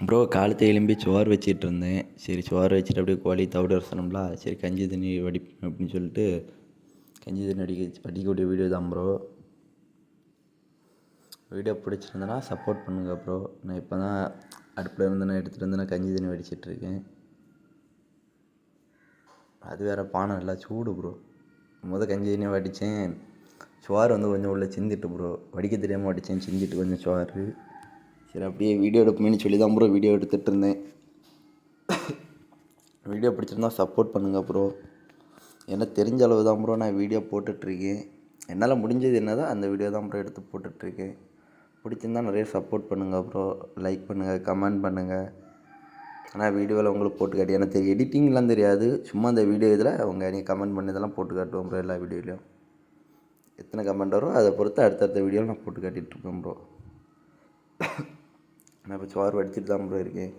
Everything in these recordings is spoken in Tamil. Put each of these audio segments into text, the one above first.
ப்ரோ காலத்தை எலும்பி சோறு வச்சிட்டு இருந்தேன். சரி சோறு வச்சுட்டு அப்படியே கோழி தவிடு வரசணும்ல சரி கஞ்சி தண்ணி வடி அப்படின்னு சொல்லிட்டு கஞ்சி தண்ணி வடிக்க வடிக்கக்கூடிய வீடியோ தான் ப்ரோ வீடியோ பிடிச்சிருந்தனா சப்போர்ட் பண்ணுங்கள் ப்ரோ நான் இப்போ தான் அடுப்பில் இருந்து நான் எடுத்துகிட்டு வந்து நான் கஞ்சி தண்ணி வடிச்சிட்ருக்கேன் அது வேறு பானை நல்லா சூடு ப்ரோ முத கஞ்சி தண்ணி வடித்தேன் சோறு வந்து கொஞ்சம் உள்ளே சிந்திட்டு ப்ரோ வடிக்க தெரியாமல் வடித்தேன் சிந்திட்டு கொஞ்சம் சோறு. சரி அப்படியே வீடியோ எடுப்போமேனு சொல்லி தான் ப்ரோ வீடியோ எடுத்துகிட்டு இருந்தேன். வீடியோ பிடிச்சிருந்தா சப்போர்ட் பண்ணுங்கள் ப்ரோ எனக்கு தெரிஞ்ச அளவு தான் ப்ரோ நான் வீடியோ போட்டுட்ருக்கேன். என்னால் முடிஞ்சது என்னதோ அந்த வீடியோ தான் ப்ரோ எடுத்து போட்டுட்ருக்கேன். பிடிச்சிருந்தா நிறைய சப்போர்ட் பண்ணுங்கள் ப்ரோ லைக் பண்ணுங்கள் கமெண்ட் பண்ணுங்கள் ஆனால் வீடியோவில் உங்களுக்கு போட்டு காட்டி எனக்கு தெரியும் எடிட்டிங்லாம் தெரியாது. சும்மா அந்த வீடியோ இதில் அவங்க நீங்கள் கமெண்ட் பண்ணதெல்லாம் போட்டு காட்டுவோம் ப்ரோ எல்லா வீடியோலையும் எத்தனை கமெண்ட் வரும் அதை பொறுத்து அடுத்தடுத்த வீடியோவில் நான் போட்டு காட்டிகிட்ருப்பேன் ப்ரோ நான் இப்போ சோறு வடிச்சிட்டு தான் ப்ரோ இருக்கேன்.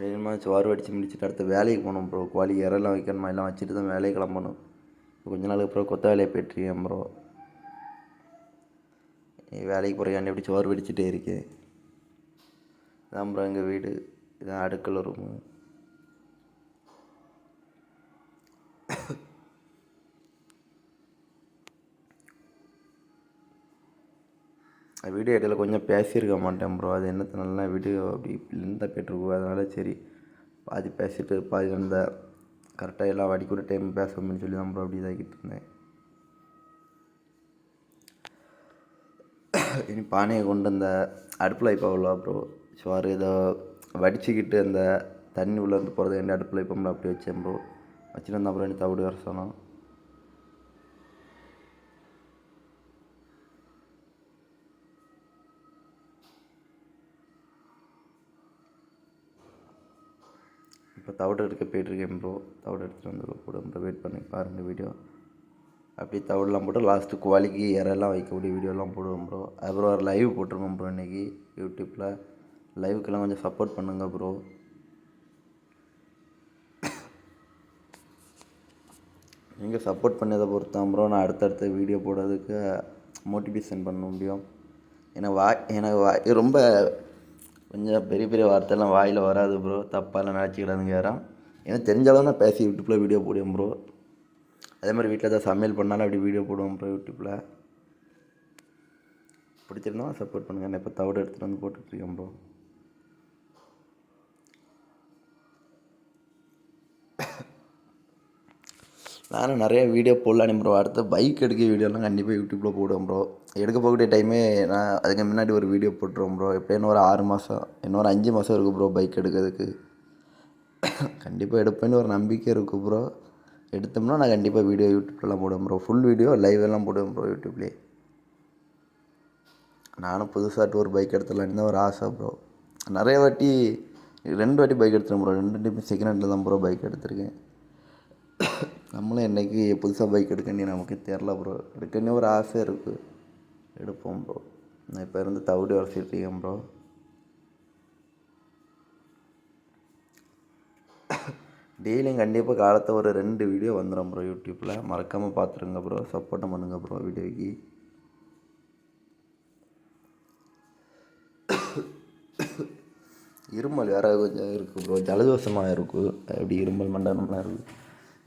வேணுமா சோறு வடித்து முடிச்சுட்டு அடுத்த வேலைக்கு போகணும் ப்ரோ கோழி இறலாம் வைக்கணுமா? எல்லாம் வச்சுட்டு தான் வேலையை கிளம்பணும். கொஞ்ச நாளுக்கு அப்புறம் கொத்த வேலையை போயிட்டுருக்கேன் ப்ரோ வேலைக்கு போகிறேன் எப்படி சோறு வடிச்சிட்டே இருக்கேன் இதான் ப்ரோ எங்கள் வீடு. இதான் அடுக்கல் ரூமு வீடியோ இடையில கொஞ்சம் பேசியிருக்க மாட்டேன் ப்ரோ அது என்னத்தினால வீடியோ அப்படி லென்த்தாக போயிட்டுருக்கு அதனால சரி. பாதி பேசிட்டு பாதி அந்த கரெக்டாக எல்லாம் வடிக்கூட டைம் பேசணும்னு சொல்லி தான் ப்ரோ அப்படி இதாகிட்டு இருந்தேன். இனி பானையை கொண்டு அந்த அடுப்பில் இப்போ அவ்வளோ ப்ரோ சோறு ஏதோ வடிச்சுக்கிட்டு அந்த தண்ணி உள்ளேருந்து போகிறது என்ன அடுப்பில் இப்போ அப்படி வச்சேன் ப்ரோ வச்சுட்டு வந்தேன் அப்புறம் என்ன தவிடு வர சொன்னோம் இப்போ தவிடு எடுக்க போயிட்டுருக்கேன் ப்ரோ தவிடு எடுத்துகிட்டு வந்து போடும் ப்ரோ வெயிட் பண்ணி. பாருங்கள் வீடியோ அப்படியே தவிடெலாம் போட்டு லாஸ்ட்டு குவாலிக்கு இறெல்லாம் வைக்கக்கூடிய வீடியோலாம் போடுவோம் ப்ரோ அப்புறம் ஒரு லைவ் போட்டிருக்கோம் ப்ரோ இன்றைக்கி யூடியூப்பில் லைவுக்கெல்லாம் கொஞ்சம் சப்போர்ட் பண்ணுங்கள் ப்ரோ நீங்கள் சப்போர்ட் பண்ணதை பொறுத்து தான் ப்ரோ நான் அடுத்தடுத்த வீடியோ போடுறதுக்கு மோட்டிவேஷன் பண்ண முடியும். ஏன்னா வா எனக்கு வா ரொம்ப கொஞ்சம் பெரிய பெரிய வார்த்தைலாம் வாயில் வராது ப்ரோ தப்பாலாம் நினச்சிக்கிடாதுங்க யாரும். ஏன்னா தெரிஞ்ச அளவு நான் பேசி யூடியூப்பில் வீடியோ போடுவேன் ப்ரோ அதே மாதிரி வீட்டில் ஏதாவது சமையல் பண்ணாலும் அப்படி வீடியோ போடுவோம் ப்ரோ யூடியூப்பில் பிடிச்சிருந்தா சப்போர்ட் பண்ணுங்கள் நான் இப்போ தவிடு எடுத்துகிட்டு வந்து போட்டுட்ருக்கேன் ப்ரோ நானும் நிறைய வீடியோ போடலான்னு ப்ரோ அடுத்து பைக் எடுக்க வீடியோலாம் கண்டிப்பாக யூடியூப்பில் போடுவேன் ப்ரோ எடுக்க போகக்கூடிய டைமே நான் அதுக்கு முன்னாடி ஒரு வீடியோ போட்டுருவேன் ப்ரோ எப்படியும் இன்னும் ஒரு ஆறு மாதம் இன்னும் ஒரு அஞ்சு மாதம் இருக்குது ப்ரோ பைக் எடுக்கிறதுக்கு. கண்டிப்பாக எடுப்பேன்னு ஒரு நம்பிக்கை இருக்குது ப்ரோ எடுத்தோம்னா நான் கண்டிப்பாக வீடியோ யூடியூப்லலாம் போடுவேன் ப்ரோ ஃபுல் வீடியோ லைவ் எல்லாம் போடுவேன் ப்ரோ யூடியூப்லேயே நானும் புதுசாக ஒரு பைக் எடுத்துடலான்னு தான் ஒரு ஆசை ப்ரோ நிறைய வாட்டி ரெண்டு வாட்டி பைக் எடுத்துருக்கேன் ப்ரோ ரெண்டு டைம் செகண்ட் ஹேண்டில் தான் ப்ரோ பைக் எடுத்திருக்கேன். நம்மளும் என்றைக்கு புதுசாக பைக் எடுக்கணும் நமக்கு தெரில ப்ரோ எடுக்கணும் ஒரு ஆசை இருக்குது எடுப்போம் ப்ரோ நான் இப்போ இருந்து தவிடு வரைச்சிட்ருக்கேன் ப்ரோ டெய்லியும் கண்டிப்பாக காலத்தை ஒரு ரெண்டு வீடியோ வந்துடும் ப்ரோ யூடியூப்பில் மறக்காமல் பார்த்துருங்க ப்ரோ சப்போர்ட்டும் பண்ணுங்கள் ப்ரோ வீடியோக்கு. இருமல் வேறு கொஞ்சம் இருக்குது ப்ரோ ஜலதோஷமாக இருக்குது அப்படி இருமல் மண்டலம்லாம் இருக்குது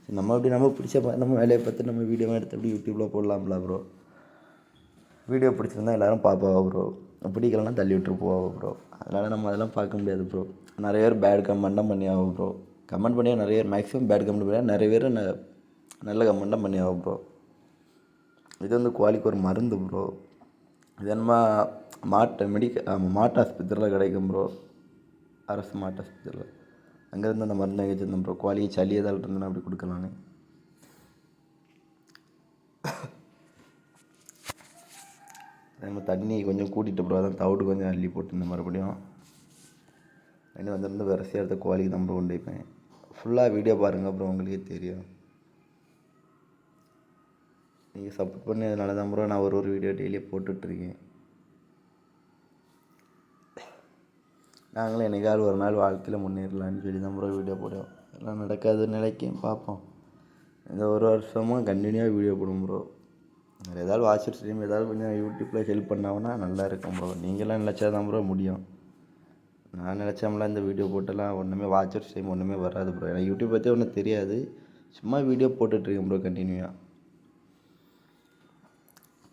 நம்ம அப்படி நம்ம பிடிச்ச நம்ம வேலையை பார்த்து நம்ம வீடியோவாக எடுத்து அப்படி யூடியூப்பில் போடலாம்ல ப்ரோ வீடியோ பிடிச்சிருந்தா எல்லோரும் பார்ப்பாவா ப்ரோ பிடிக்கலன்னா தள்ளி விட்டுரு போவா ப்ரோ அதனால் நம்ம அதெல்லாம் பார்க்க முடியாது ப்ரோ நிறைய பேர் பேட் கமெண்ட்டாக பண்ணி ஆகும் ப்ரோ கமெண்ட் பண்ணி நிறைய பேர் மேக்ஸிமம் பேட் கமெண்ட் பண்ணி நிறைய பேர் ந நல்ல கமெண்ட்டாக பண்ணி ஆகும் ப்ரோ இது வந்து குவாலிக்கு ஒரு மருந்து ப்ரோ இது என்னமா மாட்டு மெடிக்க மாட்டு ஆஸ்பத்திரியில் கிடைக்கும் ப்ரோ அரசு மாட்டு ஆஸ்பத்திரியில். அங்கேருந்து அந்த மருந்து வச்சுருந்தேன் ப்ரோ குவாலியை சளி ஏதாவது இருந்ததுன்னா அப்படி கொடுக்கலான்னு நம்ம தண்ணி கொஞ்சம் கூட்டிகிட்டு ப்ரோ அதான் தவிடு கொஞ்சம் அள்ளி போட்டுருந்தேன் மறுபடியும். தண்ணி வந்திருந்து வரிசையாக எடுத்த குவாலிக்கு தான் ப்ரோ கொண்டு வைப்பேன் ஃபுல்லாக வீடியோ பாருங்கள் அப்புறம் உங்களுக்கே தெரியும். நீங்கள் சப்போர்ட் பண்ணி அதனால தான் ப்ரோ நான் ஒரு ஒரு வீடியோ டெய்லியும் போட்டுட்ருக்கேன் நாங்களும் என்னைக்காவது ஒரு நாள் வாழ்க்கையில் முன்னேறலான்னு சொல்லி தான் ப்ரோ வீடியோ போடுவோம். எல்லாம் நடக்காத நிலைக்கும் பார்ப்போம். இந்த ஒரு வருஷமாக கண்டினியூவாக வீடியோ போடும் ப்ரோ வேறு ஏதாவது வாட்சர் ஸ்ட்ரீம் ஏதாவது கொஞ்சம் யூடியூப்பில் ஹெல்ப் பண்ணாங்கன்னா நல்லா இருக்கும் ப்ரோ நீங்களாம் நினச்சா தான் ப்ரோ முடியும். நான் நினச்சாமலாம் இந்த வீடியோ போட்டெல்லாம் ஒன்றுமே வாட்சர் ஸ்ட்ரீம் ஒன்றுமே வராது ப்ரோ எனக்கு யூடியூப் பற்றி ஒன்றும் தெரியாது. சும்மா வீடியோ போட்டுட்ருக்கேன் ப்ரோ கண்டினியூவாக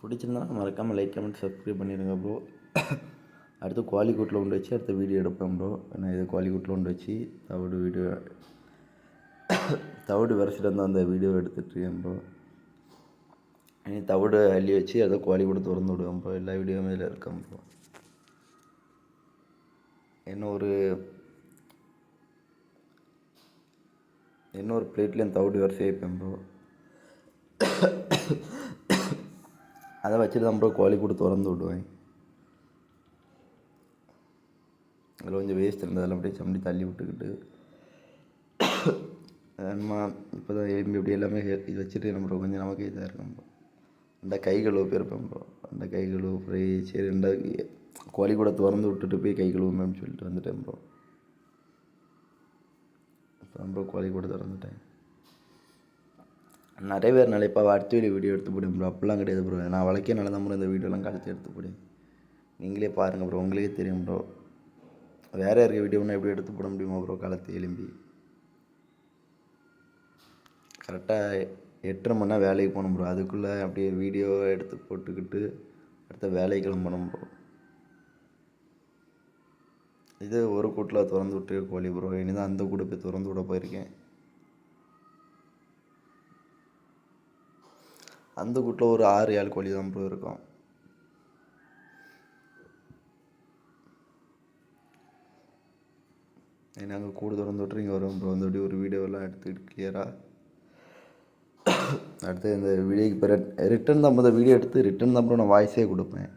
பிடிச்சிருந்தா மறக்காமல் லைக் கமெண்ட் சப்ஸ்கிரைப் பண்ணிடுங்க ப்ரோ அடுத்து குவாலிகூட்டில் ஒன்று வச்சு அடுத்த வீடியோ எடுப்பேன் ப்ரோ நான் இது குவாலிகூட்டில் ஒன்று வச்சு தவிடு வீடியோ தவிடு விரைச்சிட்டு வந்து அந்த வீடியோ எடுத்துகிட்ருக்கேன் ப்ரோ இனி தவிடு அள்ளி வச்சு அதை குவாலி கூட திறந்து விடுவேன் ப்ரோ எல்லா வீடியோவுமே இதில் இருக்கேன் ப்ரோ என்ன ஒரு இன்னொரு பிளேட்லேயும் தவிடு வரிசை வைப்பேன் ப்ரோ அதை வச்சுட்டு தான் ப்ரோ கோழி கூட திறந்து விடுவேன். அதில் கொஞ்சம் வேஸ்ட் இருந்ததெல்லாம் அப்படியே சம்படி தள்ளி விட்டுக்கிட்டு நம்ம இப்போ தான் எலும்பி இப்படி எல்லாமே இது வச்சுட்டு நம்ம கொஞ்சம் நமக்கு இதாக இருக்கும் ப்ரோ அந்த கை கழுவ போயிருப்பேன் ப்ரோ அந்த கை கழுவ ஃப்ரை சரி ரெண்டாவது கோழி கூட திறந்து விட்டுட்டு போய் கை கழுவுமேன்னு சொல்லிட்டு வந்துட்டேன் ப்ரோ அப்புறம் ப்ரோ கோழி கூட திறந்துட்டேன் நிறைய பேர் நினைப்பா அடுத்த வீடியோ வீடியோ எடுத்து போடுவேன் ப்ரோ அப்படிலாம் கிடையாது ப்ரோ நான் வழக்கே நல்லா தான் ப்ரோ இந்த வீடியோலாம் கழித்து எடுத்து போடுவேன் நீங்களே பாருங்கள் ப்ரோ உங்களுக்கே தெரியும் ப்ரோ வேறு இருக்க வீடியோன்னு எப்படி எடுத்து போட முடியுமா ப்ரோ காலத்து எலும்பி. கரெக்டாக எட்டரை மணி நேரம் வேலைக்கு போகணும் ப்ரோ அதுக்குள்ளே அப்படியே வீடியோ எடுத்து போட்டுக்கிட்டு அடுத்த வேலைக்கு கிளம்பணும் ப்ரோ இது ஒரு கூட்டில் திறந்து விட்டு கோழி ப்ரோ இனி தான் அந்த கூட போய் திறந்து விட போயிருக்கேன். அந்த கூட்டில் ஒரு ஆறு ஏழு கோழி தான் ப்ரோ இருக்கும். நாங்கள் அங்கே திறந்து விட்டு இங்கே வரோம் ப்ரோ வந்துட்டு ஒரு வீடியோலாம் எடுத்துக்கிட்டு கிளியராக அடுத்து இந்த வீடியோக்கு இப்போ ரிட்டன் தான் இந்த வீடியோ எடுத்து ரிட்டன் தான் ப்ரோ நான் வாய்ஸே கொடுப்பேன்.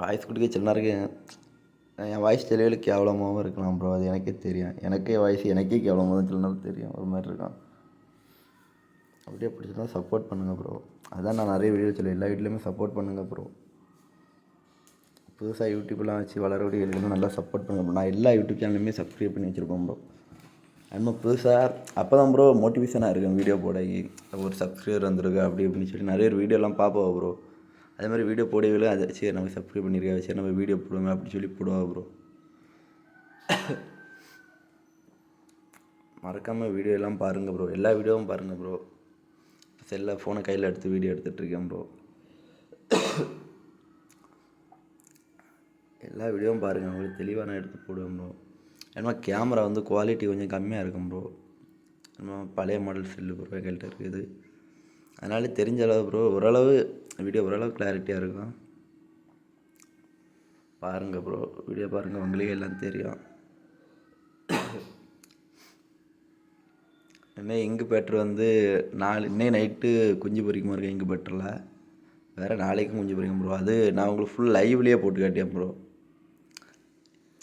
வாய்ஸ் கொடுக்க சில நேரம் என் வாய்ஸ் தெளிவில் கேவலமாகவும் இருக்கலாம் ப்ரோ அது எனக்கே தெரியும். எனக்கே வாய்ஸ் எனக்கே கேவலமாக தான் சில நேரம் தெரியும். ஒரு மாதிரி இருக்கும். அப்படியே பிடிச்சிருந்தா சப்போர்ட் பண்ணுங்கள் ப்ரோ அதான் நான் நிறைய வீடியோ சொல்லுவேன். எல்லா வீட்லேயுமே சப்போர்ட் பண்ணுங்கள் ப்ரோ புதுசாக யூடியூப்லாம் வச்சு வளர வீடியோகளுக்கு நல்லா சப்போர்ட் பண்ணுங்க நான் எல்லா யூடியூப் சேனலுமே சப்ஸ்கிரைப் பண்ணி வச்சுருக்கோம் ப்ரோ நம்ம புதுசாக அப்போ தான் ப்ரோ மோட்டிவேஷனாக இருக்கும் வீடியோ போட ஒரு சப்ஸ்கிரைபர் வந்திருக்கு அப்படி இப்படின்னு சொல்லி நிறைய வீடியோலாம் பார்ப்போம் ப்ரோ அதே மாதிரி வீடியோ போடவே அதை சரி நம்ம சப்ஸ்கிரைப் பண்ணியிருக்கா சரி நம்ம வீடியோ போடுவோம் அப்படின்னு சொல்லி போடுவா ப்ரோ மறக்காமல் வீடியோ எல்லாம் பாருங்கள் ப்ரோ எல்லா வீடியோவும் பாருங்கள் ப்ரோ செல்லை ஃபோனை கையில் எடுத்து வீடியோ எடுத்துகிட்ருக்கேன் ப்ரோ எல்லா வீடியோவும் பாருங்கள் உங்களுக்கு தெளிவாக நான் எடுத்து போடுவேன் ப்ரோ ஏன்னா கேமரா வந்து குவாலிட்டி கொஞ்சம் கம்மியாக இருக்கும் ப்ரோ நம்ம பழைய மாடல் செல்லு ப்ரோ எங்கள்கிட்ட இருக்குது. அதனால தெரிஞ்ச அளவு ப்ரோ ஓரளவு வீடியோ ஓரளவு கிளாரிட்டியாக இருக்கும். பாருங்கள் ப்ரோ வீடியோ பாருங்கள் உங்களுக்கே எல்லாம் தெரியும். இன்னும் இங்கு பெட்ரு வந்து நாலு இன்னும் நைட்டு குஞ்சு பொரிக்குமா இருக்கேன் இங்கு பெட்டரில் வேறு நாளைக்கும் குஞ்சு பொரிக்கும் ப்ரோ அது நான் உங்களுக்கு ஃபுல் லைவ்லேயே போட்டு காட்டியேன் ப்ரோ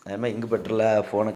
அதே மாதிரி இங்கு பெட்டரில் ஃபோனை